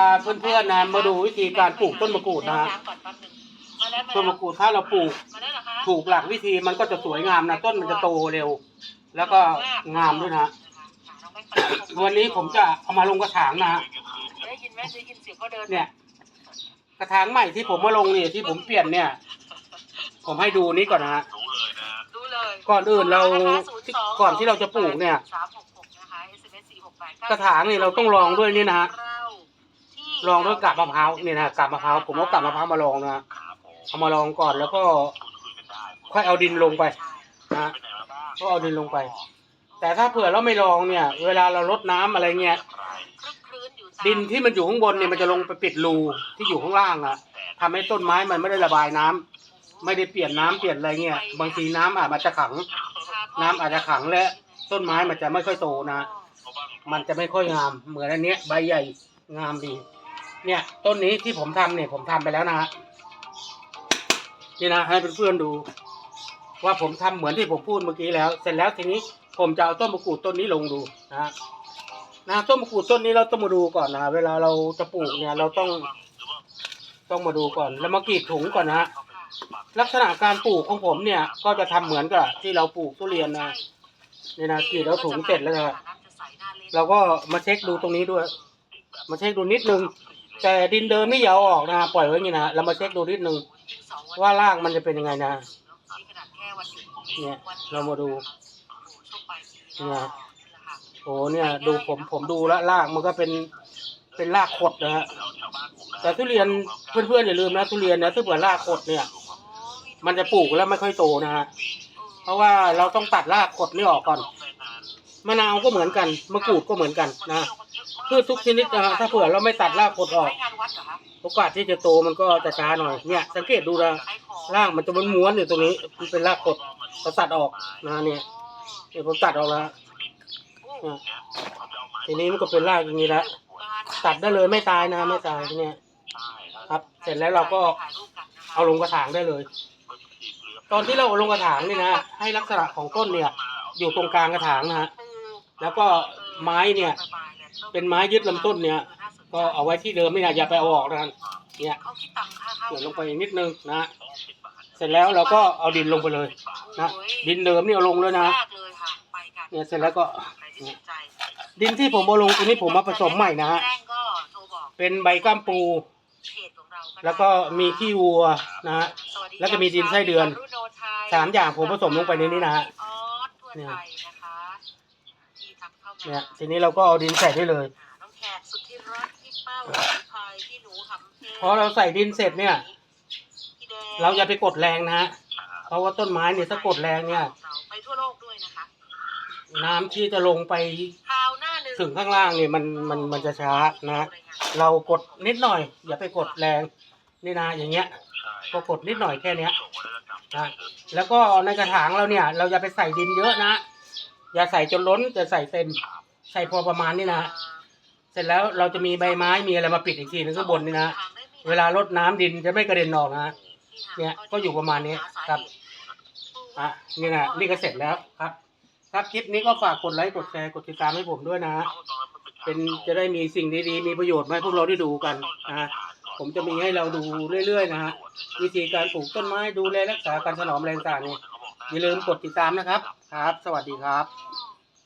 พาเพื่อนๆนะมาดูวิธีการปลูกต้นมะกรูดนะฮะก่อนแป๊บหนึ่งมาแล้วต้นมะกรูดถ้าเราปลูกมาแล้วเหรอคะถูกหลักวิธีมันก็จะสวยงามนะต้นมันจะโตเร็ว แล้วก็งามด้วยนะฮะวันนี้ผมจะเอามาลงกระถางนะฮะได้ยินไหมได้ยินเสียงเขาเดินเนี่ย กระถางใหม่ที่ผมมาลงเนี่ยที่ผมเปลี่ยนเนี่ย ผมให้ดูนี้ก่อนนะฮะดูเลยก่อนอื่นเราก่อนที่เราจะปลูกเนี่ยสามหกหกนะคะ SMS สี่หกแปดกระถางนี่เราต้องลองด้วยนี่นะฮะเราที่ ลองด้วยกาบมะพร้าวนี่นะกาบมะพร้าวผมเอากาบมะพร้าวมาลองนะเอามาลองก่อนแล้วก็ค่อยเอาดินลงไปนะก็เอาดินลงไป แต่ถ้าเผื่อเราไม่ลองเนี่ย เวลาเราลดน้ำอะไรเงี้ยดินที่มันอยู่ข้างบนเนี่ยมันจะลงไปปิดรูที่อยู่ข้างล่างอะทำให้ต้นไม้มันไม่ได้ระบายน้ำไม่ได้เปลี่ยนน้ำเปลี่ยนอะไรเงี้ยบางทีน้ำอาจจะขัง น้ำอาจจะขังและต้นไม้มันจะไม่ค่อยโตนะ มันจะไม่ค่อยงามเหมือนอันเนี้ยใบใหญ่งามดี เนี่ยต้นนี้ที่ผมทำเนี่ยผมทำไปแล้วนะฮะนี่นะให้เพื่อนๆดู ว่าผมทำเหมือนที่ผมพูดเมื่อกี้แล้ว เสร็จแล้วทีนี้ผมจะเอาต้นมะกรูดต้นนี้ลงดูนะฮะนะต้นมะกรูดต้นนี้เราต้องมาดูก่อนนะเวลาเราจะปลูกเนี่ยเราต้องต้องมาดูก่อน แล้วมากรีดถุงก่อนนะฮะลักษณะการปลูกของผมเนี่ยก็จะทำเหมือนกับที่เราปลูกทุเรียนนะนี่นะกรีดแล้วถุงเสร็จแล้วนะเราก็มาเช็คดูตรงนี้ด้วย มาเช็คดูนิดนึง แต่ดินเดิมไม่ยาเออกนะปล่อยไว้อย่างนี้นะเรามาเช็คดูนิดนึงว่าล่างมันจะเป็นยังไงนะ เนี่ยเรามาดูเนี่ยโอ้เนี่ย ดูผมผมดูแล้วรากมันก็เป็นเป็นรากขดนะฮะแต่ทุเรียนเพื่อนๆอย่าลืมนะทุเรียนนะถ้าเผื่อรากขดเนี่ย มันจะปลูกแล้วไม่ค่อยโตนะฮะเพราะว่าเราต้องตัดรากขดนี่ออกก่อน มะนาวก็เหมือนกันมะกรูดก็เหมือนกันนะพืชทุกชนิดนะฮะถ้าเผื่อเราไม่ตัดรากขดออกเหรอคะโอกาสที่จะโตมันก็จะช้าหน่อยเนี่ยสังเกตดูนะรากมันจะม้วนๆอยู่ตรงนี้มันเป็นรากกดเราตัดออกนะเนี่ยเนี่ยวผมตัดออกแล้วเนี่ยทีนี้มันก็เป็นรากอย่างนี้แล้วตัดได้เลยไม่ตายนะไม่ตายทีเนี้ยครับเสร็จแล้วเราก็เอาลงกระถางได้เลย ตอนที่เราเอาลงกระถางนี่นะให้ลักษณะของต้นเนี่ย อยู่ตรงกลางกระถางนะฮะ แล้วก็ไม้เนี่ย เป็นไม้ยึดลำต้นเนี่ย ก็เอาไว้ที่เดิมไม่นะอย่าไปเอาออกนะเนี่ยเขาคิดตังค่าเดี๋ยวลงไปนิดนึงนะ เสร็จแล้วเราก็เอาดินลงไปเลยนะดินเดิมนี่เอาลงเลยนะเนี่ยเสร็จแล้วก็ ดินที่ผมเอาลงตัวนี้ผมมาผสมใหม่นะฮะเป็นใบก้ามปู แล้วก็มีขี้วัวนะฮะแล้วก็มีดินไส้เดือนสามอย่างผมผสมลงไปในนี้นะฮะออสทั่วไทยนะคะที่ทำ เข้ามาเนี่ยทีนี้เราก็เอาดินใส่ได้เลยน้องแขกสุดที่รักพี่เป้าพี่พายพี่หนูหำเพพอเราใส่ดินเสร็จเนี่ย พี่แดงเราอย่าไปกดแรงนะฮะเพราะว่าต้นไม้เนี่ยถ้ากดแรงเนี่ย ไปทั่วโลกด้วยนะคะน้ำที่จะลงไปข่าวหน้าหนึ่งถึงข้างล่างเนี่ยมันมันมันจะช้านะ เรากดนิดหน่อย อย่าไปกดแรงนี่นะอย่างเงี้ยก็กดนิดหน่อยแค่เนี้ยนะแล้วก็ในกระถางเราเนี่ย เราอย่าไปใส่ดินเยอะนะ อย่าใส่จนล้นจะใส่เต็มใส่พอประมาณนี้นะเสร็จแล้วเราจะมีใบไม้มีอะไรมาปิดอีกทีนึงข้างบนนี่นะเวลารดน้ำดินจะไม่กระเด็นออกนะเนี่ยก็อยู่ประมาณนี้ครับอะนี่นะนี่ก็เสร็จแล้วครับครับคลิปนี้ก็ฝากกดไลค์กดแชร์กดติดตามให้ผมด้วยนะ เป็นจะได้มีสิ่งดีๆมีประโยชน์มาให้พวกเราได้ดูกันนะผมจะมีให้เราดูเรื่อยๆนะฮะวิธีการปลูกต้นไม้ดูแลรักษาการถนอมแรงต่างๆเนี่ย อย่าลืมกดติดตามนะครับ ครับ สวัสดีครับ